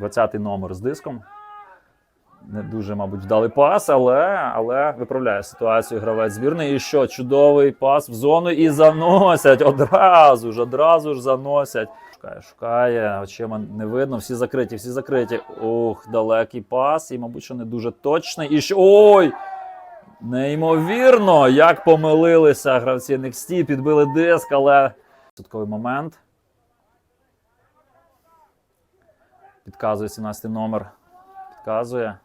20-й номер з диском. Не дуже, мабуть, вдалий пас, але, але виправляє ситуацію гравець збірної. І що? Чудовий пас в зону і заносять одразу ж, одразу ж заносять. Шукає, шукає, очима не видно, всі закриті, всі закриті. Ух, далекий пас, і, мабуть, що не дуже точний. І що. Ой! Неймовірно, як помилилися гравці NXT, підбили диск, але судковий момент. Підказує 17 номер. Підказує.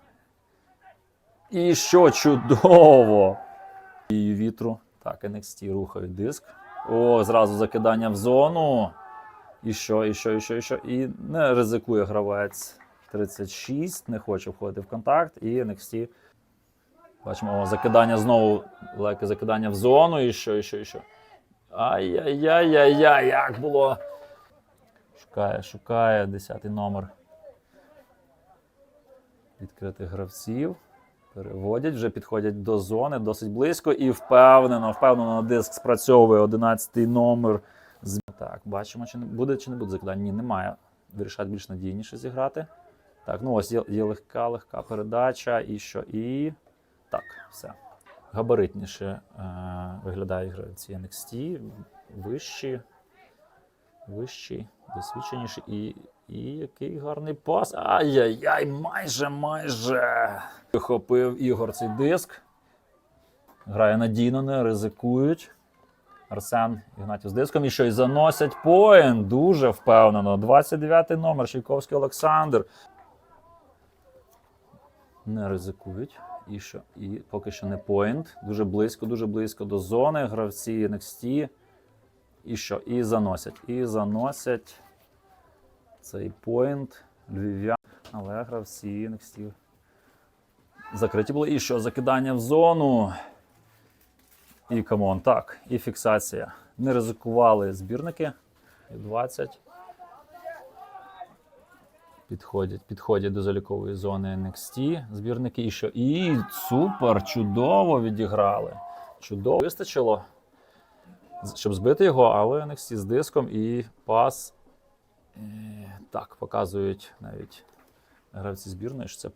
І що чудово! І вітру. Так, NXT рухають диск. О, зразу закидання в зону. І що, і що, і що, і що. І не ризикує гравець 36, не хоче входити в контакт. І NXT. Бачимо, о, закидання знову, легке закидання в зону. І що, і що, і що. Ай-яй-яй-яй-яй, як було. Шукає, шукає 10 номер відкритих гравців. Переводять, вже підходять до зони досить близько і впевнено, впевнено, диск спрацьовує 11-й номер. Так, бачимо, чи не буде, чи не буде закидання. Ні, немає. Вирішать більш надійніше зіграти. Так, ну ось є, є легка, легка передача. І що? І так, все. Габаритніше е, виглядає гравці NXT, вищі, вищі, досвідченіші. І, і який гарний пас. Ай-яй-яй, майже, майже. Вихопив Ігор цей диск. Грає надійно, не ризикують. Арсен Ігнатів з диском і що й заносять поінт. Дуже впевнено. 29 номер, Чайковський Олександр. Не ризикують. І що? І поки що не поінт. Дуже близько, дуже близько до зони. Гравці NXT. І що? І заносять. І заносять цей поінт. Львів'ян. Але гравці NXT закриті були. І що? Закидання в зону. І камон, так, і фіксація. Не ризикували збірники. І 20. Підходять, підходять до залікової зони NXT збірники. І що? І супер, чудово відіграли. Чудово. Вистачило, щоб збити його, але NXT з диском і пас. Е, Так, показують навіть гравці збірної, що це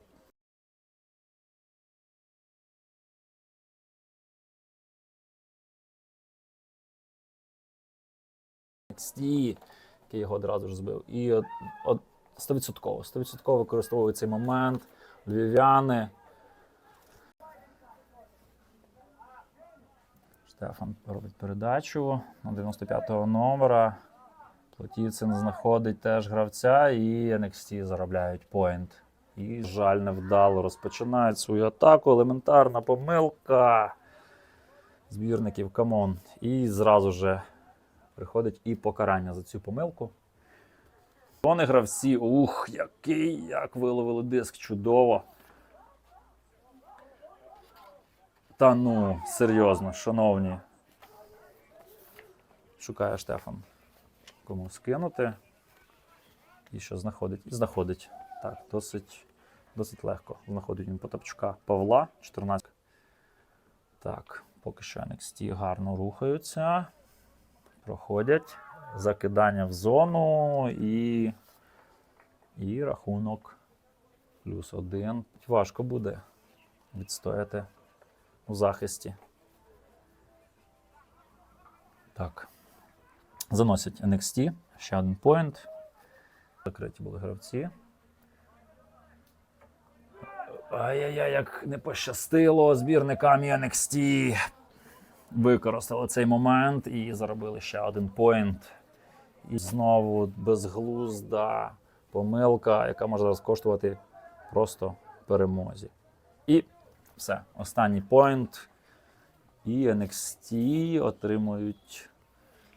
NXT, який його одразу ж збив. І от, от 100%, 100% використовують цей момент. Львів'яни. Штефан робить передачу на 95-го номера. Плотіцин знаходить теж гравця, і NXT заробляють поінт. І, жаль, невдало розпочинають свою атаку. Елементарна помилка збірників камон. І зразу же приходить і покарання за цю помилку. Вони гравці, ух, який, як виловили диск, чудово. Та ну, серйозно, шановні. Шукає Штефан. Кому скинути. І що знаходить? І знаходить. Так, досить, досить легко. Знаходить він Потапчука Павла, 14. Так, поки що NXT гарно рухаються проходять. Закидання в зону і, і рахунок плюс один. Важко буде відстояти у захисті. Так. Заносять NXT. Ще один поінт. Закриті були гравці. Ай-яй-яй, як не пощастило збірникам NXT використали цей момент і заробили ще один поінт. І знову безглузда помилка, яка може зараз коштувати просто перемозі. І все, останній поінт. І NXT отримують,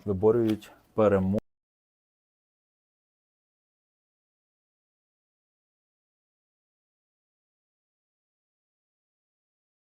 виборюють перемогу.